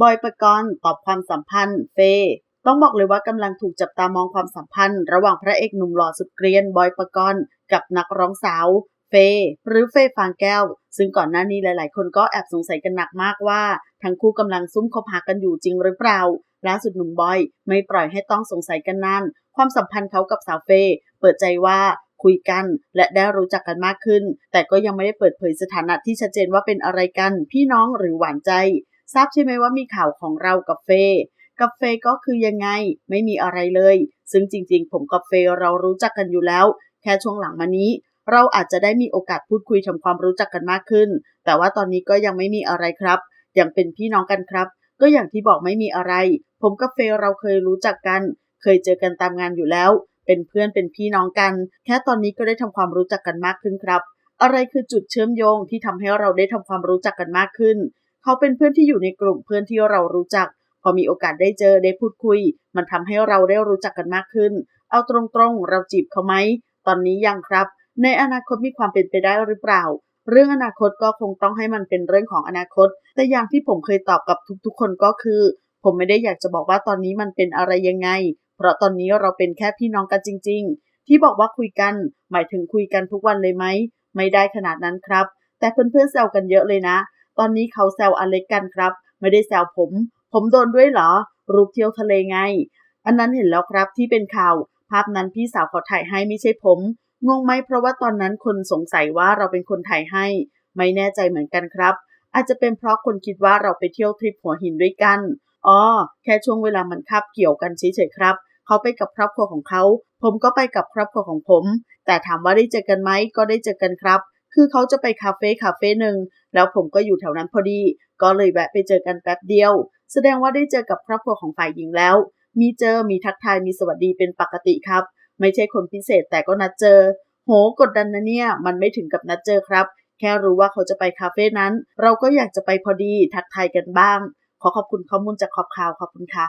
บอยปกรณ์ตอบความสัมพันธ์ เฟย์ต้องบอกเลยว่ากำลังถูกจับตามองความสัมพันธ์ ระหว่างพระเอกหนุ่มหล่อสุดเกรียนบอยปกรณ์กับนักร้องสาวเฟย์หรือเฟย์ฟางแก้ว ซึ่งก่อนหน้านี้หลาย ๆ คนก็แอบสงสัยกันหนักมากว่า ทั้งคู่กำลังซุ่มคบหากันอยู่จริงหรือเปล่าล่าสุดหนุ่มบอยไม่ปล่อยให้ต้องสงสัยกันนานความสัมพันธ์เขากับสาวเฟย์เปิดใจว่าคุยกันและได้รู้จักกันมากขึ้น แต่ก็ยังไม่ได้เปิดเผยสถานะที่ชัดเจนว่าเป็นอะไรกัน พี่น้องหรือหวานใจ ทราบใช่ไหมว่ามีข่าวของเรากับเฟย์กับเฟย์ก็คือยังไงไม่มีอะไรเลย ซึ่งจริงๆ ผมกับเฟย์เรารู้จักกันอยู่แล้ว แค่ช่วงหลังมานี้ เราอาจจะได้มีโอกาสพูดคุยทำความรู้จักกันมากขึ้น แต่ว่าตอนนี้ก็ยังไม่มีอะไรครับยังเป็นพี่น้องกันครับ ก็อย่างที่บอกไม่มีอะไร ผมกับเฟย์เราเคยรู้จักกัน เคยเจอกันตามงานอยู่แล้ว เป็นเพื่อนเป็นพี่น้องกัน แค่ตอนนี้ก็ได้ทำความรู้จักกันมากขึ้นครับ อะไรคือจุดเชื่อมโยงที่ทำให้เราได้ทำความรู้จักกันมากขึ้น เขาเป็นเพื่อนที่อยู่ในกลุ่มเพื่อนที่เรารู้จัก พอมีโอกาสได้เจอได้พูดคุย มันทำให้เราได้รู้จักกันมากขึ้น เอาตรงๆ เราจีบเขาไหม ตอนนี้ยังครับ ในอนาคตมีความเป็นไปได้หรือเปล่า เรื่องอนาคตก็คงต้องให้มันเป็นเรื่องของอนาคต แต่อย่างที่ผมเคยตอบกับทุกๆ คนก็คือ ผมไม่ได้อยากจะบอกว่าตอนนี้มันเป็นอะไรยังไง เพราะตอนนี้เราเป็นแค่พี่น้องกันจริง ๆ ที่บอกว่าคุยกัน หมายถึงคุยกันทุกวันเลยไหม ไม่ได้ขนาดนั้นครับ แต่เพื่อนๆแซวกันเยอะเลยนะ ตอนนี้เขาแซวอเล็กกันครับ ไม่ได้แซวผม ผมโดนด้วยเหรอ รูปเที่ยวทะเลไง อันนั้นเห็นแล้วครับที่เป็นข่าว ภาพนั้นพี่สาวเขาถ่ายให้ไม่ใช่ผม งงไหมเพราะว่าตอนนั้นคนสงสัยว่าเราเป็นคนถ่ายให้ ไม่แน่ใจเหมือนกันครับ อาจจะเป็นเพราะคนคิดว่าเราไปเที่ยวทริปหัวหินด้วยกัน อ๋อ แค่ช่วงเวลามันคาบเกี่ยวกันเฉยๆครับเขาไปกับครอบครัวของเขา ผมก็ไปกับครอบครัวของผม แต่ถามว่าได้เจอกันไหม ก็ได้เจอกันครับ คือเขาจะไปคาเฟ่คาเฟ่หนึ่งแล้วผมก็อยู่แถวนั้นพอดี ก็เลยแวะไปเจอกันแป๊บเดียว แสดงว่าได้เจอกับครอบครัวของฝ่ายหญิงแล้ว มีเจอมีทักทายมีสวัสดีเป็นปกติครับ ไม่ใช่คนพิเศษแต่ก็นัดเจอ โหกดดันนะเนี่ย มันไม่ถึงกับนัดเจอครับ แค่รู้ว่าเขาจะไปคาเฟ่นั้น เราก็อยากจะไปพอดีทักทายกันบ้าง ขอขอบคุณข้อมูลจากขอบข่าวขอบคุณค่ะ